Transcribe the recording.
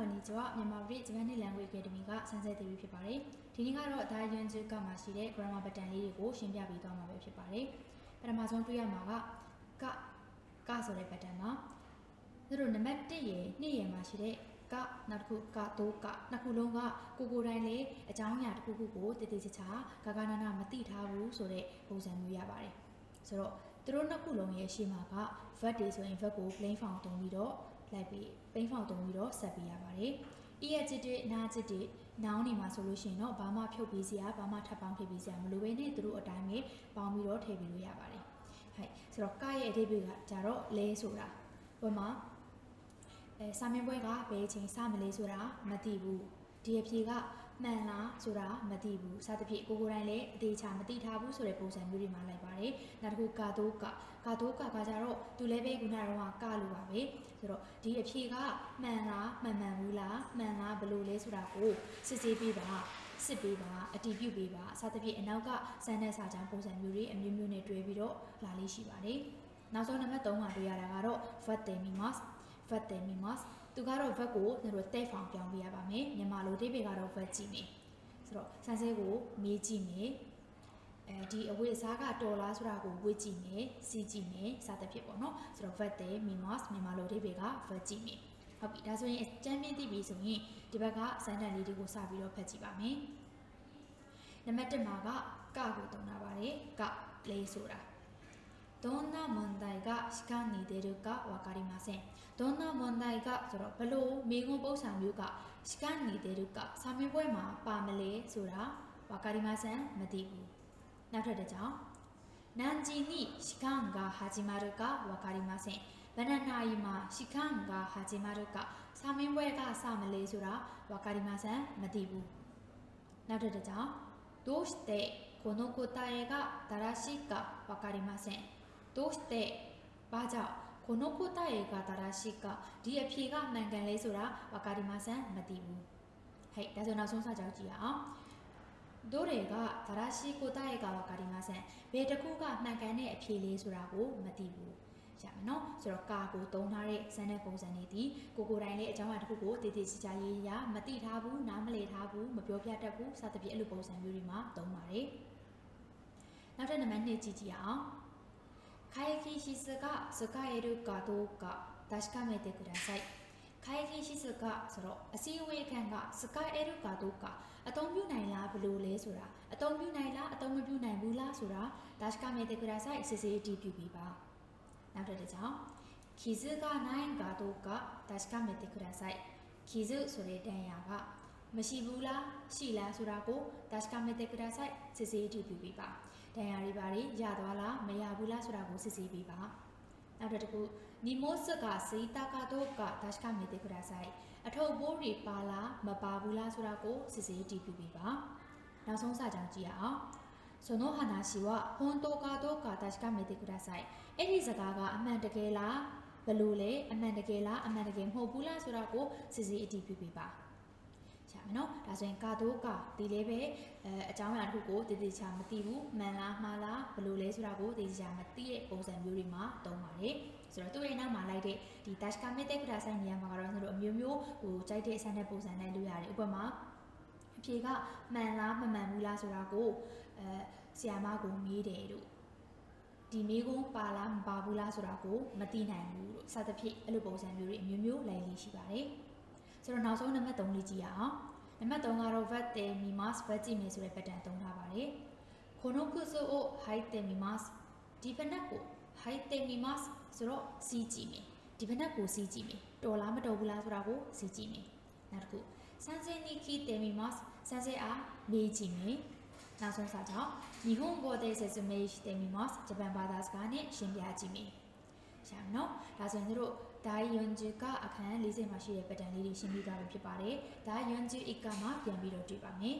ခေါ်နေကြမြန်မာပြည်ဂျပန်နှစ် language academy ကဆန်းစစ်သေးပြီဖြစ်ပါတယ်။ဒီနေ့ကတော့ဒါယွန်ဂျူကမှာရှိတဲ့ grammar pattern လေးတွေကိုရှင်းပြပေးသွားမှာပဲဖြစ်ပါတယ်။ပထမဆုံးတွေ့ရမှာကကကဆိုတဲ့ pattern မှာသူတို့နံပါတ်1ရယ်2ရယ်မှာရှိတဲ့ကနောက်တစ်ခုကဒိုကနှစ်ခုလုံးကကိုကိုတိုင်းလေအကြောင်းအရာတစ်ခုခုကိုတည်တည်ချာချာဂဂနာနာမသိထားဘူးဆိုတဲ့ပုံစံမျိုးရပါတယ်။ဆိုတော့သူတို့နှစ်ခုလုံးရဲ့ရှေ့မှာက verb တွေဆိုရင် verb ကို plain form တုံးပြီးတော့ လိုက်ပြီး plain form တုံးပြီးတော့ဆက်ပေးရပါတယ်။ e ရချစ်တဲ့နာချစ်တဲ့ noun တွေမှာဆိုလို့ရှိရင်တော့ဘာမှဖြုတ်ပေးစရာဘာမှထပ်ပေါင်းထည့်ပေးစရာမလိုဘဲနဲ့သူတို့အတိုင်းပဲပေါင်းပြီးတော့ထည့်ပေးလို့ရပါတယ်။ဟဲ့ဆိုတော့ကရဲ့အဓိပ္ပာယ်ကကြတော့လဲဆိုတာဘယ်မှာအဲစာမင်းပွဲကဘယ်ချိန်စမလဲဆိုတာမသိဘူး။ဒီအဖြေက မှန်လားဆိုတာမသိဘူးစသဖြင့်ကိုကိုတိုင်းလည်းအသေးချာမသိထားဘူးဆိုတဲ့ပုံစံမျိုးတွေမှာလိုက်ပါတယ်နောက်တစ်ခုကာတိုးကကာတိုးကကကြတော့သူလည်းပဲခုနကတော့ကလို့ပါပဲဆိုတော့ဒီအဖြေကမှန်လားမှန်မှန်ဘူးလားမှန်လားဘယ်လိုလဲဆိုတာကိုစစ်ဆေးပေးပါစစ်ပေးပါအတီးပြုတ်ပေးပါစသဖြင့်အနောက်ကစမ်းတဲ့စာချောင်းပုံစံမျိုးတွေအမျိုးမျိုးနဲ့တွဲပြီးတော့လာလေးရှိပါတယ်နောက်ဆုံးနံပါတ်3မှာတွေ့ရတာကတော့ vat temimas vat temimas သူကတော့ vat ကိုတို့တဲ့ဖောင်ပြောင်းပေးရပါမယ်မြန်မာလိုအဓိပ္ပာယ်ကတော့ vat ကြည့်မယ်ဆိုတော့ဆန်းစဲကိုမေးကြည့်မယ်အဲဒီအဝတ်အစားကတော်လားဆိုတာကိုဝေ့ကြည့်မယ်စီးကြည့်မယ်စသဖြင့်ပေါ့နော်ဆိုတော့ vat တဲ့ mimas မြန်မာလိုအဓိပ္ပာယ်က vat ကြည့်မယ်ဟုတ်ပြီဒါဆိုရင်အကျမ်းပြင်းသိပြီဆိုရင်ဒီဘက်ကစမ်းတန်လေးတွေကိုစပြီးတော့ဖတ်ကြည့်ပါမယ်နံပါတ်1မှာကကကိုတုံးတာပါတယ်ကလေးဆိုတာ どんな問題が時間に出るかわかりません。どんな問題がそのブロー、ミゴボーサンユが時間に出るか、サミボイマパメレソラわかりません？マディブ。なるでじゃん。何時に時間が始まるかわかりません。バナナ今時間が始まるか、サミウイがサメレソラわかりません？マディブ。なるでじゃん。どうしてこの答えが正しいかわかりません？どうしてဘာကြောင့်この答えが正しいかဒီအဖြေကမှန်ကန်လဲဆိုတာわかりませんမသိဘူးဟဲ့ဒါဆိုနောက်ဆုံးစာကြောက်ကြည့်ရအောင်どれが正しい答えがわかりませんဘယ်တစ်ခုကမှန်ကန်တဲ့အဖြေလဲဆိုတာကိုမသိဘူးရမယ်နော်ဆိုတော့ကာကိုတုံးထားတဲ့စမ်းတဲ့ပုံစံတွေဒီကိုကိုတိုင်းလေးအကြောင်းအရာတစ်ခုကိုတည်တည်ချာချာရေးရမသိထားဘူးနားမလည်ထားဘူးမပြောပြတတ်ဘူးစသဖြင့်အဲ့လိုပုံစံမျိုးတွေမှာတုံးပါတယ်နောက်ထပ်နံပါတ်2ကြည့်ကြည့်အောင် 会議室が使えるかどうか確かめてください会議室ကဆိုတော့အစည်းအဝေးအခန်းက sky အဲရုကတို့ကအတုံးပြနိုင်လားဘလို့လဲဆိုတာအတုံးပြနိုင်လားအတုံးမပြနိုင်ဘူးလားဆိုတာဒါရှကမေတကရာဆိုင်စစ်စစ်တီးပြပြီးပါနောက်တစ်တစ်ကြောင်ခီဇကနိုင်ကတို့ကဒါရှကမေတကရာဆိုင်ခီဇဆိုတဲ့တန်ရာကမရှိဘူးလားရှိလားဆိုတာကိုဒါရှကမေတကရာဆိုင်စစ်စစ်တီးပြပြီးပါ ဒဏ်ရာတွေပါတွေရသွားလားမရဘူးလားဆိုတာကိုစစ်ဆေးပေးပါနောက်တစ်ခုနီမိုးစကစေတာကတော့ကဒါရှကမေတေကရာဆိုင်အထုပ်ဘိုးတွေပါလားမပါဘူးလားဆိုတာကိုစစ်ဆေးတည်ပြုပေးပါနောက်ဆုံးစာကြောင်းကြည့်ရအောင်その話は本当かどうか確かめてくださいအဲ့ဒီစကားကအမှန်တကယ်လားဘလို့လဲအမှန်တကယ်လားအမှန်တကယ်မဟုတ်ဘူးလားဆိုတာကိုစစ်ဆေးအတည်ပြုပေးပါ ရမယ်နော်ဒါဆိုရင်ကာတိုးကဒီလေးပဲအဲအကြောင်းအရာတစ်ခုကိုတည်တည်ချာမသိဘူးမှန်လားမှားလားဘယ်လိုလဲဆိုတာကိုတည်တည်ချာမသိတဲ့ပုံစံမျိုးတွေမှာတုံးပါတယ်ဆိုတော့သူ့ရဲ့နောက်မှာလိုက်တဲ့ဒီ dash commit တဲ့ data ဆိုင်နေရာမှာကတော့ကျွန်တော်တို့အမျိုးမျိုးဟိုကြိုက်တဲ့အစမ်းတဲ့ပုံစံနဲ့လုပ်ရတယ်ဥပမာအဖြေကမှန်လားမမှန်ဘူးလားဆိုတာကိုအဲဆီယာမကိုမေးတယ်တို့ဒီမေးခွန်းပါလားမပါဘူးလားဆိုတာကိုမသိနိုင်ဘူးလို့စသဖြင့်အဲ့လိုပုံစံမျိုးတွေအမျိုးမျိုးလိုက်လေးရှိပါတယ် ဆိုတော့နောက်ဆုံးနံပါတ်3လေးကြည့်ရအောင်နံပါတ်3ကတော့ vat te mimas vat ကြည့်မယ်ဆိုတဲ့ pattern သုံးထားပါတယ် konokusu o hai te mimas ဒီဖက်နှက်ကို hai te mimas ဆိုတော့စီးကြည့်မယ်ဒီဖက်နှက်ကိုစီးကြည့်မယ်တော်လားမတော်ဘူးလားဆိုတာကိုစီးကြည့်မယ်နောက်တစ်ခု sanse ni ki te mimas sanse a မေးကြည့်မယ်နောက်ဆုံးစာကြောင့် Nihongo de sesume shite mimas ဂျပန်ဘာသာစကားနဲ့ရှင်းပြကြည့်မယ် ရှာမယ်နော်ဒါဆိုရင်တို့ဒါယွန်ဂျူကအခန်း40မှာရှိတဲ့ပတ်တန်လေးတွေရှင်းပြသွားပြီဖြစ်ပါတယ်ဒါယွန်ဂျူအီကမှာပြန်ပြီးတော့တွေ့ပါမယ်